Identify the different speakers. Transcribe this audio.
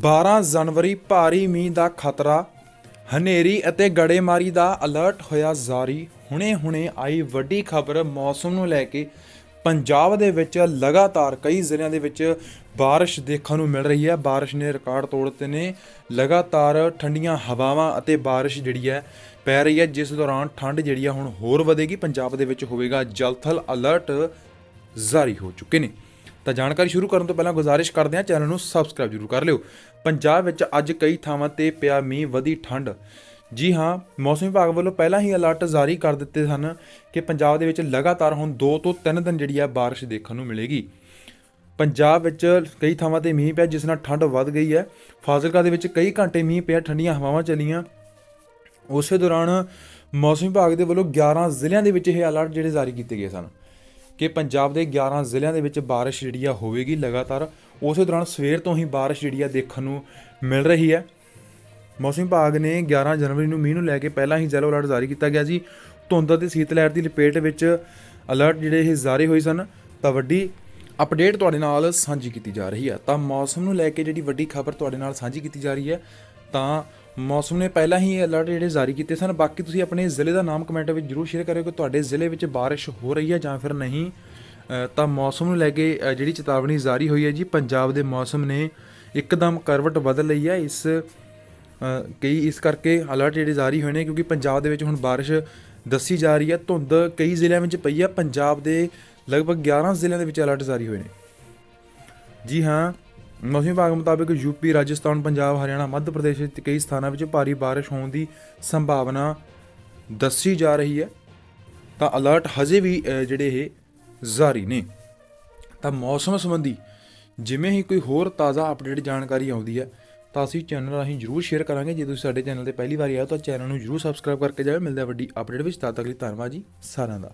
Speaker 1: 12 ਜਨਵਰੀ ਭਾਰੀ ਮੀਂਹ ਦਾ ਖਤਰਾ ਹਨੇਰੀ ਅਤੇ ਗੜੇਮਾਰੀ ਦਾ ਅਲਰਟ ਹੋਇਆ ਜਾਰੀ ਹੁਣੇ-ਹੁਣੇ ਆਈ ਵੱਡੀ ਖਬਰ ਮੌਸਮ ਨੂੰ ਲੈ ਕੇ ਪੰਜਾਬ ਦੇ ਵਿੱਚ ਲਗਾਤਾਰ ਕਈ ਜ਼ਿਲ੍ਹਿਆਂ ਦੇ ਵਿੱਚ بارش ਦੇਖਣ ਨੂੰ ਮਿਲ ਰਹੀ ਹੈ بارش ਨੇ ਰਿਕਾਰਡ ਤੋੜ ਦਿੱਤੇ ਨੇ ਲਗਾਤਾਰ ਠੰਡੀਆਂ ਹਵਾਵਾਂ ਅਤੇ بارش ਜਿਹੜੀ ਹੈ ਪੈ ਰਹੀ ਹੈ ਜਿਸ ਦੌਰਾਨ ਠੰਡ ਜਿਹੜੀ ਆ ਹੁਣ ਹੋਰ ਵਧੇਗੀ ਪੰਜਾਬ ਦੇ ਵਿੱਚ ਹੋਵੇਗਾ ਜਲਥਲ ਅਲਰਟ ਜਾਰੀ ਹੋ ਚੁੱਕੇ ਨੇ ਤਾਂ ਜਾਣਕਾਰੀ ਸ਼ੁਰੂ ਕਰਨ ਤੋਂ ਪਹਿਲਾਂ ਗੁਜ਼ਾਰਿਸ਼ ਕਰਦੇ ਹਾਂ ਚੈਨਲ ਨੂੰ ਸਬਸਕ੍ਰਾਈਬ ਜ਼ਰੂਰ ਕਰ ਲਿਓ ਪੰਜਾਬ ਵਿੱਚ ਅੱਜ ਕਈ ਥਾਵਾਂ ਤੇ ਪਿਆ ਮੀਂਹ ਵਧੀ ਠੰਡ ਜੀ ਹਾਂ ਮੌਸਮ ਵਿਭਾਗ ਵੱਲੋਂ ਪਹਿਲਾਂ ਹੀ ਅਲਰਟ ਜਾਰੀ ਕਰ ਦਿੱਤੇ ਸਨ ਕਿ ਪੰਜਾਬ ਦੇ ਵਿੱਚ ਲਗਾਤਾਰ ਹੁਣ 2 ਤੋਂ 3 ਦਿਨ ਜਿਹੜੀ ਹੈ بارش ਦੇਖਣ ਨੂੰ ਮਿਲੇਗੀ ਪੰਜਾਬ ਵਿੱਚ ਕਈ ਥਾਵਾਂ ਤੇ ਮੀਂਹ ਪਿਆ ਜਿਸ ਨਾਲ ਠੰਡ ਵੱਧ ਗਈ ਹੈ ਫਾਜ਼ਿਲਕਾ ਦੇ ਵਿੱਚ ਕਈ ਘੰਟੇ ਮੀਂਹ ਪਿਆ ਠੰਡੀਆਂ ਹਵਾਵਾਂ ਚੱਲੀਆਂ ਉਸੇ ਦੌਰਾਨ ਮੌਸਮ ਵਿਭਾਗ ਦੇ ਵੱਲੋਂ 11 ਜ਼ਿਲ੍ਹਿਆਂ ਦੇ ਵਿੱਚ ਇਹ ਅਲਰਟ ਜਿਹੜੇ ਜਾਰੀ ਕੀਤੇ ਗਏ ਸਨ ਕਿ ਪੰਜਾਬ ਦੇ 11 ਜ਼ਿਲ੍ਹਿਆਂ ਦੇ ਵਿੱਚ بارش ਜਿਹੜੀ ਆ ਹੋਵੇਗੀ ਲਗਾਤਾਰ ਉਸੇ ਦੌਰਾਨ ਸਵੇਰ ਤੋਂ ਹੀ بارش ਜਿਹੜੀ ਆ ਦੇਖਣ ਨੂੰ ਮਿਲ ਰਹੀ ਹੈ ਮੌਸਮ ਵਿਭਾਗ ਨੇ 11 ਜਨਵਰੀ ਨੂੰ ਮੀਂਹ ਨੂੰ ਲੈ ਕੇ ਪਹਿਲਾਂ ਹੀ ਯੈਲੋ ਅਲਰਟ ਜਾਰੀ ਕੀਤਾ ਗਿਆ ਸੀ ਧੁੰਦ ਅਤੇ ਸੀਤ ਲਹਿਰ ਦੀ ਲਪੇਟ ਵਿੱਚ ਅਲਰਟ ਜਿਹੜੇ ਇਹ ਜਾਰੀ ਹੋਏ ਸਨ ਤਾਂ ਵੱਡੀ ਅਪਡੇਟ ਤੁਹਾਡੇ ਨਾਲ ਸਾਂਝੀ ਕੀਤੀ ਜਾ ਰਹੀ ਹੈ ਤਾਂ ਮੌਸਮ ਨੂੰ ਲੈ ਕੇ ਜਿਹੜੀ ਵੱਡੀ ਖਬਰ ਤੁਹਾਡੇ ਨਾਲ ਸਾਂਝੀ ਕੀਤੀ ਜਾ ਰਹੀ ਹੈ ਤਾਂ ਮੌਸਮ ਨੇ ਪਹਿਲਾਂ ਹੀ ਅਲਰਟ ਜਿਹੜੇ ਜਾਰੀ ਕੀਤੇ ਸਨ ਬਾਕੀ ਤੁਸੀਂ ਆਪਣੇ ਜ਼ਿਲ੍ਹੇ ਦਾ ਨਾਮ ਕਮੈਂਟ ਵਿੱਚ ਜਰੂਰ ਸ਼ੇਅਰ ਕਰਿਓ ਕਿ ਤੁਹਾਡੇ ਜ਼ਿਲ੍ਹੇ ਵਿੱਚ بارش ਹੋ ਰਹੀ ਹੈ ਜਾਂ ਫਿਰ ਨਹੀਂ ਅ, ਤਾਂ ਮੌਸਮ ਨੂੰ ਲੈ ਕੇ ਅ, ਜਿਹੜੀ ਚੇਤਾਵਨੀ ਜਾਰੀ ਹੋਈ ਹੈ ਜੀ ਪੰਜਾਬ ਦੇ ਮੌਸਮ ਨੇ ਇੱਕਦਮ ਕਰਵਟ ਬਦਲ ਲਈ ਹੈ ਇਸ ਅ, ਕਈ ਇਸ ਕਰਕੇ ਅਲਰਟ ਜਿਹੜੇ ਜਾਰੀ ਹੋਏ ਨੇ ਕਿਉਂਕਿ ਪੰਜਾਬ ਦੇ ਵਿੱਚ ਹੁਣ بارش ਦੱਸੀ ਜਾ ਰਹੀ ਹੈ ਧੁੰਦ ਕਈ ਜ਼ਿਲ੍ਹਿਆਂ ਵਿੱਚ ਪਈ ਹੈ ਪੰਜਾਬ ਦੇ ਲਗਭਗ 11 ਜ਼ਿਲ੍ਹਿਆਂ ਦੇ ਵਿੱਚ ਅਲਰਟ ਜਾਰੀ ਹੋਏ ਨੇ ਜੀ ਹਾਂ ਮੌਸਮ ਵਿਭਾਗ ਮੁਤਾਬਕ ਯੂਪੀ ਰਾਜਸਥਾਨ ਪੰਜਾਬ ਹਰਿਆਣਾ ਮੱਧ ਪ੍ਰਦੇਸ਼ ਵਿੱਚ ਕਈ ਸਥਾਨਾਂ ਵਿੱਚ ਭਾਰੀ بارش ਹੋਣ ਦੀ ਸੰਭਾਵਨਾ ਦੱਸੀ ਜਾ ਰਹੀ ਹੈ ਤਾਂ ਅਲਰਟ ਹਜੇ ਵੀ ਅ, ਜਿਹੜੇ ਇਹ ਜਾਰੀ ਨੇ ਤਾਂ ਮੌਸਮ ਸੰਬੰਧੀ ਜਿਵੇਂ ਹੀ ਕੋਈ ਹੋਰ ਤਾਜ਼ਾ ਅਪਡੇਟ ਜਾਣਕਾਰੀ ਆਉਂਦੀ ਹੈ ਤਾਂ ਅਸੀਂ ਚੈਨਲ ਰਾਹੀਂ ਜਰੂਰ ਸ਼ੇਅਰ ਕਰਾਂਗੇ ਜੇ ਤੁਸੀਂ ਸਾਡੇ ਚੈਨਲ ਤੇ ਪਹਿਲੀ ਵਾਰ ਆਏ ਹੋ ਤਾਂ ਚੈਨਲ ਨੂੰ ਜਰੂਰ ਸਬਸਕ੍ਰਾਈਬ ਕਰਕੇ ਜਾਓ ਮਿਲਦਾ ਹੈ ਵੱਡੀ ਅਪਡੇਟ ਵਿੱਚ ਤਦ ਤੱਕ ਲਈ ਧੰਨਵਾਦ ਜੀ ਸਾਰਿਆਂ ਦਾ